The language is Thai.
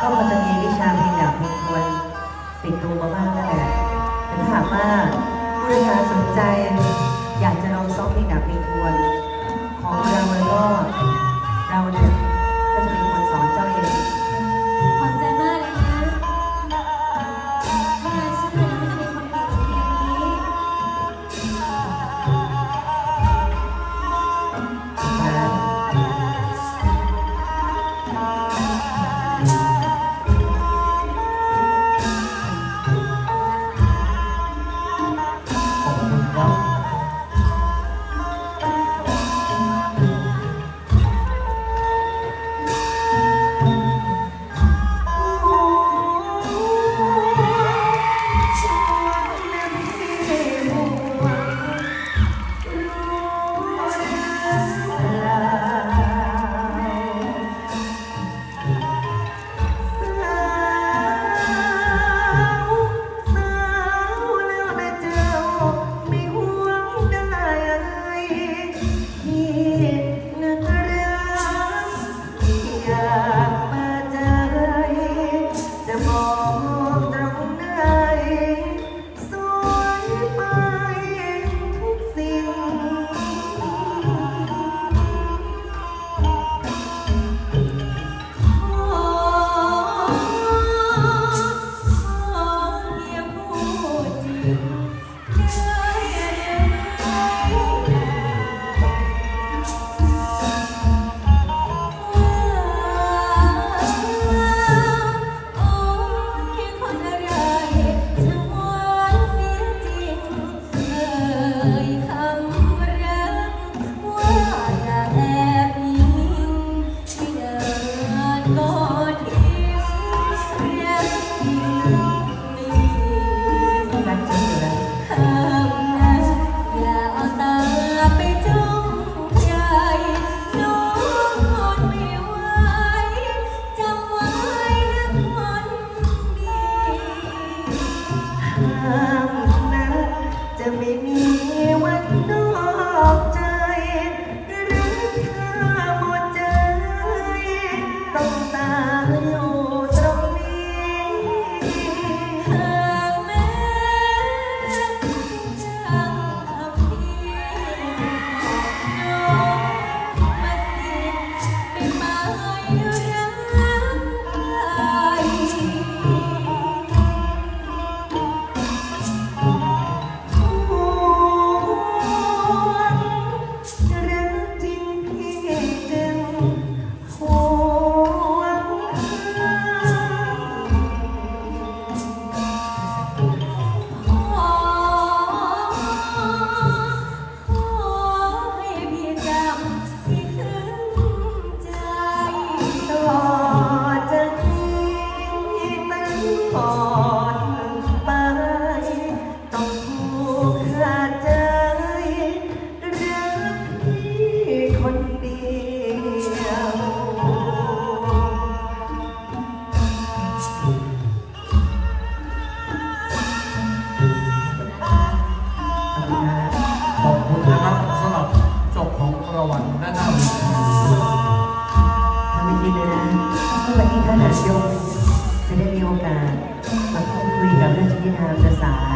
ก็พอจะมีวิชาเพลงดาบเพลทวนติดตัวมาบ้างนั่นแหละแต่ถ้าหากว่าผู้ชายสนใจ อยากจะลองซ้อมเพลงดาบเพลทวน ของเรามันก็เราจะ ที่งามจระสา